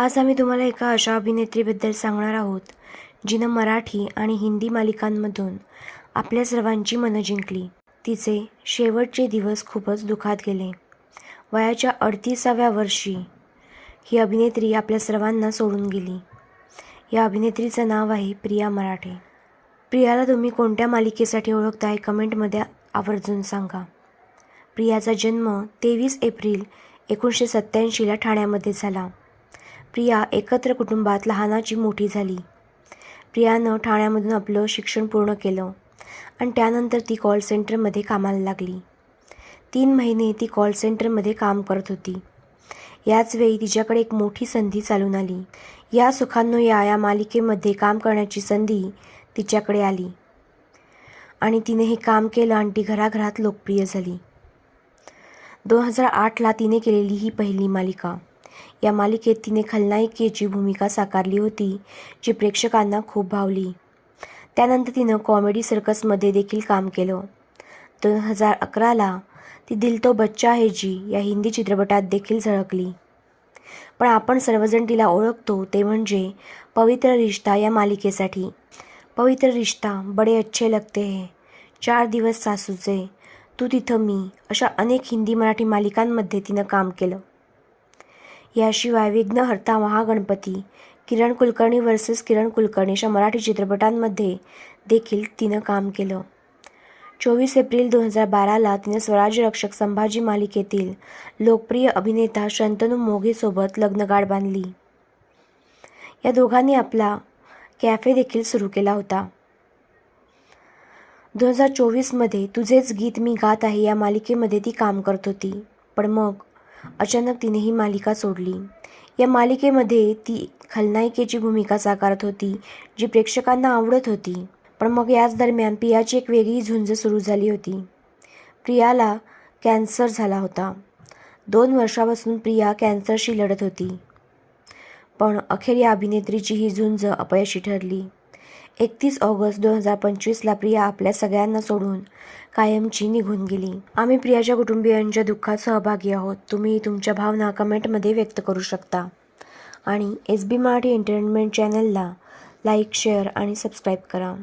आज आम्ही तुम्हाला एका अशा अभिनेत्रीबद्दल सांगणार आहोत जिनं मराठी आणि हिंदी मालिकांमधून आपल्या सर्वांची मनं जिंकली. तिचे शेवटचे दिवस खूपच दुःखात गेले. वयाच्या अडतीसाव्या वर्षी ही अभिनेत्री आपल्या सर्वांना सोडून गेली. या अभिनेत्रीचं नाव आहे प्रिया मराठे. प्रियाला तुम्ही कोणत्या मालिकेसाठी ओळखताय कमेंटमध्ये आवर्जून सांगा. प्रियाचा जन्म तेवीस एप्रिल एकोणीसशे सत्त्याऐंशीला ठाण्यामध्ये झाला. प्रिया एकत्र कुटुंबात लहानाची मोठी झाली. प्रियानं ठाण्यामधून आपलं शिक्षण पूर्ण केलं आणि त्यानंतर ती कॉल सेंटरमध्ये कामाला लागली. तीन महिने ती कॉल सेंटरमध्ये काम करत होती. याच वेळी तिच्याकडे एक मोठी संधी चालून आली. या सुखांनो या या मालिकेमध्ये काम करण्याची संधी तिच्याकडे आली. आणि तिने हे काम केलं आणि ती घराघरात लोकप्रिय झाली. दोन हजार आठला तिने केलेली ही पहिली मालिका. या मालिकेत तिने खलनायिकेची भूमिका साकारली होती जी प्रेक्षकांना खूप भावली. त्यानंतर तिनं कॉमेडी सर्कसमध्ये देखील काम केलं. दोन हजार अकराला ती दिल तो बच्चा है जी या हिंदी चित्रपटात देखील झळकली. पण आपण सर्वजण तिला ओळखतो ते म्हणजे पवित्र रिश्ता या मालिकेसाठी. पवित्र रिश्ता बडे अच्छे लगते है. चार दिवस सासूचे तू तिथं मी अशा अनेक हिंदी मराठी मालिकांमध्ये तिनं काम केलं. याशिवाय विघ्नहर्ता महागणपती. किरण कुलकर्णी वर्सेस किरण कुलकर्णी अशा मराठी चित्रपटांमध्ये देखील तिनं काम केलं. चोवीस एप्रिल दोन हजार बाराला तिने स्वराज्य रक्षक संभाजी मालिकेतील लोकप्रिय अभिनेता शंतनू मोघेसोबत लग्नगाठ बांधली. या दोघांनी आपला कॅफे देखील सुरू केला होता. दोन हजार चोवीसमध्ये तुझेच गीत मी गात आहे या मालिकेमध्ये ती काम करत होती. पण मग अचानक तिने ही मालिका सोडली. या मालिकेमध्ये ती खलनायिकेची भूमिका साकारत होती जी प्रेक्षकांना आवडत होती. पण मग याच दरम्यान प्रियाची एक वेगळी झुंज सुरू झाली होती. प्रियाला कॅन्सर झाला होता. दोन वर्षापासून प्रिया कॅन्सरशी लढत होती. पण अखेर या अभिनेत्रीची ही झुंज अपयशी ठरली. एकतीस ऑगस्ट दोन हजार पंचवीसला प्रिया आपल्या सगळ्यांना सोडून कायमची निघून गेली. आम्ही प्रियाच्या कुटुंबियांच्या दुःखात सहभागी आहोत. तुम्ही तुमच्या भावना कमेंटमध्ये व्यक्त करू शकता. आणि एस बी मराठी एंटरटेनमेंट चॅनलला लाईक शेअर आणि सबस्क्राईब करा.